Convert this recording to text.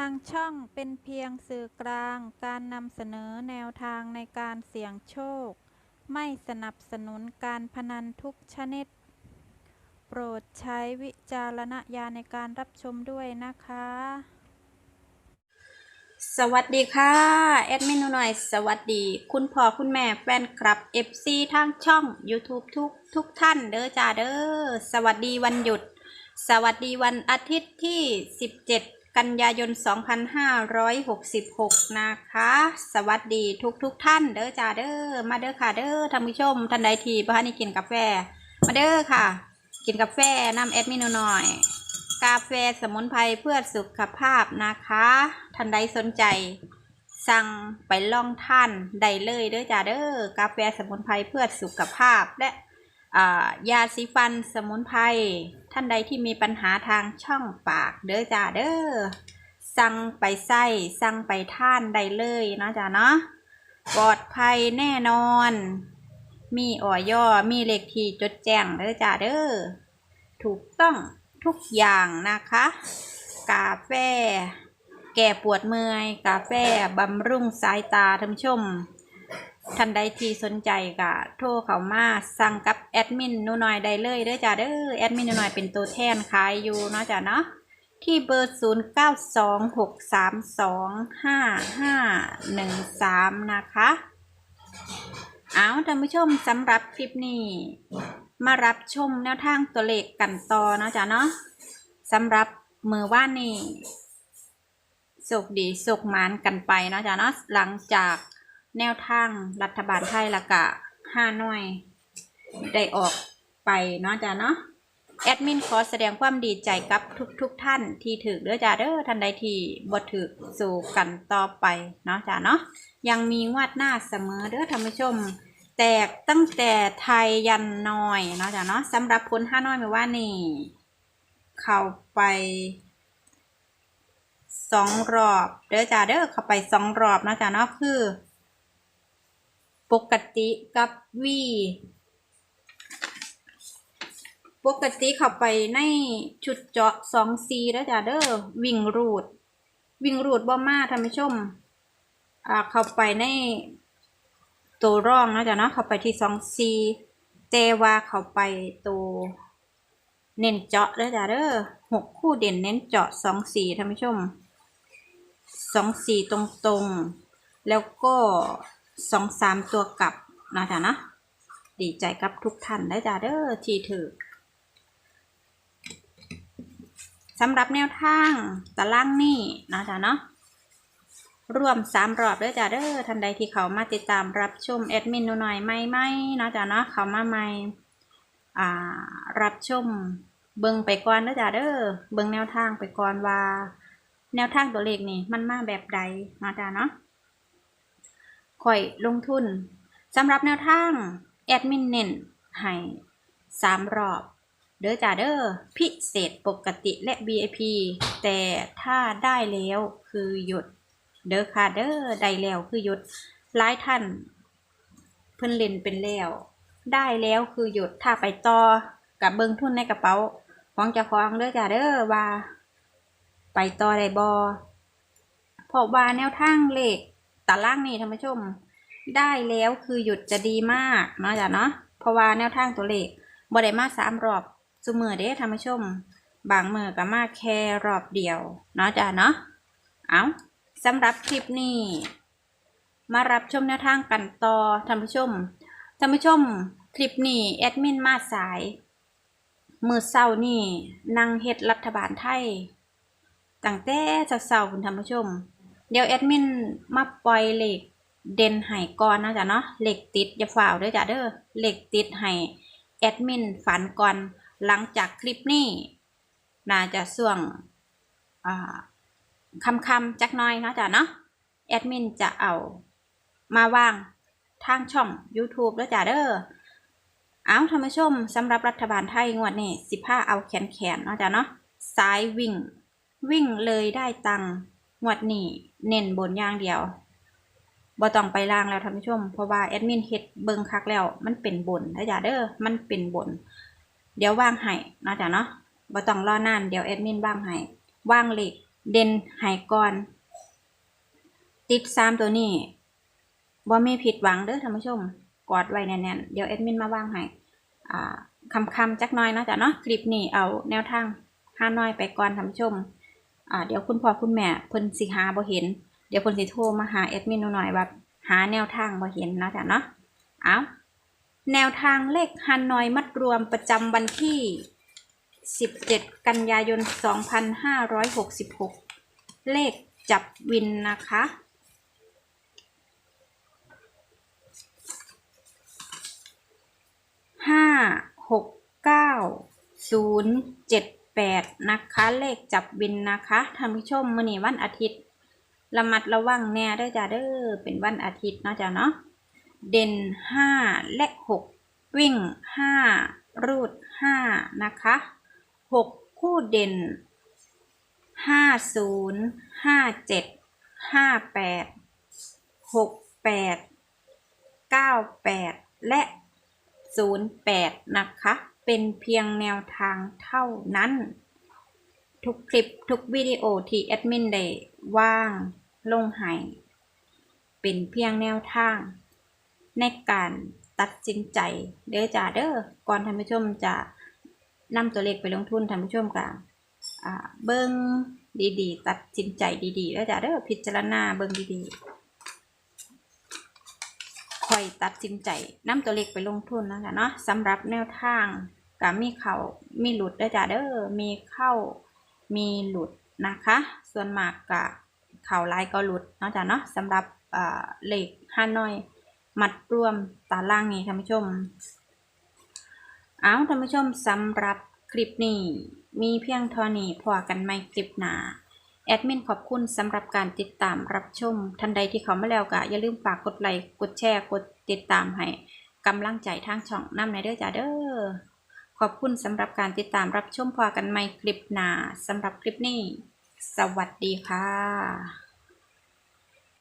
างช่องเป็นเพียงสื่อกลางการนำเสนอแนวทางในการเสี่ยงโชค ไม่สนับสนุนการพนันทุกชนิด โปรดใช้วิจารณญาณในการรับชมด้วยนะคะ สวัสดีค่ะ แอดมินหนูหน่อย สวัสดี คุณพ่อคุณแม่แฟนคลับ FC ทางช่อง YouTube ทุกทุกท่านเด้อจ้าเด้อ สวัสดีวันหยุด สวัสดีวันอาทิตย์ที่ 17 กันยายน 2566 นะคะ สวัสดีทุกทุกท่านเด้อจ้าเด้อมาเด้อค่ะเด้อท่านผู้ชมท่านใดทีบ้านนี่กินกาแฟ มาเด้อค่ะ กินกาแฟน้ำแอดมินหน่อย กาแฟสมุนไพรเพื่อสุขภาพนะคะ ท่านใดสนใจ สั่งไปลองท่านได้เลยเด้อจ้าเด้อกาแฟสมุนไพรเพื่อสุขภาพและยาสีฟันสมุนไพร ท่านใดที่มีปัญหาทางช่องปากเด้อจ้าเด้อสั่งไปใส่สั่งไปท่านได้เลยเนาะจ้าเนาะปลอดภัยแน่นอน มีอ่อย่อมีเลขที่จดแจ้งเด้อจ้าเด้อถูกต้องทุกอย่างนะคะ กาแฟ แก้ปวดเมื่อย กาแฟบำรุงสายตาท่านผู้ชม ท่านใดที่สนใจก็โทรเข้ามาสั่งกับแอดมินนูน่อยได้เลยเด้อจ้าเด้อแอดมินนูน่อยเป็นตัวแทนขายอยู่เนาะจ้าเนาะที่เบอร์ 0 9 2 6 3 2 5 5 1 3 นะคะ เอาท่านผู้ชมสำหรับคลิปนี้ มารับชมแนวทางตัวเลขกันต่อเนาะจ๊ะเนาะสำหรับมือว่านนี่สุกดีสุกมานกันไปเนาะจ๊ะเนาะหลังจาก แนวทางรัฐบาลไทยละกะห้าหน่วย ได้ออกไปเนาะจ๊ะเนาะแอดมินขอแสดงความดีใจกับทุกๆทท่านที่ถือเด้อจ้าเด้อท่านใดที่บ่ถือสู่กันต่อไปเนาะจ้าเนาะยังมีงวดหน้าเสมอเด้อท่านผู้ชม แตกตั้งแต่ไทยยันน้อยเนาะจ้ะเนาะสำหรับพลห้าน้อยไม่ว่านี่ เข้าไปสองรอบเด้อจ้าเด้อเข้าไปสองรอบเนาะจ้ะเนาะคือ ปกติกับวีปกติเข้าไปในชุดเจาะสองซีแล้วจ้าเด้อวิ่งรูด วิ่งรูดบ่มาท่านผู้ชมอ่าเข้าไปในตัวร่องนะจ๊ะเนาะเข้าไปที่สองซีเจว่าเข้าไปตัวเน้นเจาะเด้อจ้ะเด้อหกคู่เด่นเน้นเจาะสองสีท่านผู้ชมสองสีตรงๆ แล้วก็ สองสามตัวกลับนะจ๊ะเนาะดีใจกับทุกท่านได้จ้ะเด้อที่ถือสำหรับแนวทางตารางนี่นะจ๊ะเนาะรวมสามรอบเด้อจ้าเด้อท่านใดที่เขามาติดตามรับชมแอดมินหนูหน่อยไม่ไม่เนาะจ้าเนาะเขามาใหม่อ่ารับชมเบิ่งไปก่อนเด้อจ้าเด้อเบิ่งแนวทางไปก่อนว่า แนวทางตัวเลขนี่มันมาแบบใดนะจ้าเนาะ ข่อยลงทุนสำหรับแนวทางแอดมินเน้นให้สามรอบ เด้อจ้าเด้อพิเศษปกติและ VIP แต่ถ้าได้แล้วคือหยุด เด้อค่ะเด้อได้แล้วคือหยุดหลายท่าน เพิ่นเล่นเป็นแล้ว ได้แล้วคือหยุดถ้าไปต่อกับเบิงทุนในกระเป๋าของจ้าของเด้อจ้าเด้อว่า ไปต่อได้บ่เพราะว่าแนวทางเลขารางนี่ท่านผู้ชม ได้แล้วคือหยุดจะดีมากเนาะจ้ะเนาะเพราะว่าแนวทางตัวเลขบ่ได้มาสามรอบซุมือเด้ท่านผู้ชม บางมือก็มาแค่รอบเดียวเนาะจ้ะเนาะเอาสำหรับคลิปนี้ มารับชมแนวทางกันต่อท่านผู้ชมท่านผู้ชมคลิปนี้แอดมินมาสายมือเศร้านี่นั่งเฮ็ดรัฐบาลไทยตั้งแต่เศร้าๆคุณท่านผู้ชม เดี๋ยวแอดมินมาปล่อยเหล็กเด่นให้ก่อนนะจ๊ะเนาะเหล็กติดอย่าฝ่าวเด้อจ้ะเด้อเหล็กติดให้แอดมินฝันก่อนหลังจากคลิปนี้น่าจะส่วงคำคำจักหน้อยนะจ้ะเนาะแอดมินจะเอามาว่างทางช่อง YouTube แล้วจ้ะเด้อเอาท่านผู้ชมสำหรับรัฐบาลไทยงวดนี้สิบห้าเอาแขนแขนนะจ้ะเนาะสายวิ่ง วิ่งเลยได้ตังงวดนี้ เน้นบนอย่างเดียวบ่ต้องไปล่างแล้วท่านผู้ชม เพราะว่าแอดมินเฮ็ดเบิ่งคักแล้ว มันเป็นบนนะจ้ะเด้อมันเป็นบน เดี๋ยวว่างให้นะจ้ะเนาะบ่ต้องรอนาน เดี๋ยวแอดมินว่างให้ว่างเหล็กเด่นหายก่อน ติดสามตัวนี้ว่าไม่ผิดหวังเด้อท่านผู้ชม กอดไว้แน่นๆเดี๋ยวแอดมินมาว่างให้อ่าคำคำๆจักน้อยนะจ้ะเนาะคลิปนี้เอาแนวทางห้าน้อยไปก่อนท่านผู้ชม อ่าเดี๋ยวคุณพ่อคุณแม่เพิ่นสิหาบ่เห็น เดี๋ยวเพิ่นสิโทรมาหาแอดมินหน่อยว่าหาแนวทางบ่เห็นนะจ้ะเนาะเอาแนวทางเลขฮันนอยมัดรวมประจำวันที่ 17 กันยายน 2566 เลขจับวินนะคะ ห้าหกเก้าศูนย์เจ็ด แปดนะคะ เลขจับวินนะคะท่านผู้ชมมื้อนี้วันอาทิตย์ ระมัดระวังแน่เด้จ้าเด้อเป็นวันอาทิตย์เนาะจ้าเนาะเด่นห้าและหกวิ่งห้ารูดห้านะคะหกคู่เด่นห้าศูนย์ห้าเจ็ดห้าแปดหกแปดเก้าแปดและ 08 นะคะ เป็นเพียงแนวทางเท่านั้น ทุกคลิปทุกวิดีโอที่แอดมินได้ว่างลงให้เป็นเพียงแนวทาง ในการตัดสินใจเด้อจ้าเด้อก่อนท่านผู้ชมจะนำตัวเลขไปลงทุนท่านผู้ชมกับเบิ้งดีๆ ตัดสินใจดีๆเด้อจ้าเด้อพิจารณาเบิ้งดีๆ ค่อยตัดสินใจนํตัวเลขไปลงทุนนะคะเนาะสำหรับแนวทางก็มีเขามีหลุดเด้จ้าเด้อมีเข้ามีหลุดนะคะ ส่วนมากก็เข่าลายก็หลุดนะจ้าเนาะสำหรับอ่าเลขห้าน้อยมัดรวมตารางนี้ท่านผู้ชม เอาท่านผู้ชมสำหรับคลิปนี้มีเพียงเท่านี้พอกันไม่คลิปหน้า แอดมินขอบคุณสำหรับการติดตามรับชม ท่านใดที่เขามาแล้วก็อย่าลืมฝากกดไลค์กดแชร์กดติดตามให้กำลังใจทางช่องน้ำในเด้อจ้าเด้อขอบคุณสำหรับการติดตามรับชมพอกันใหม่คลิปหน้าสำหรับคลิปนี้ สวัสดีค่ะ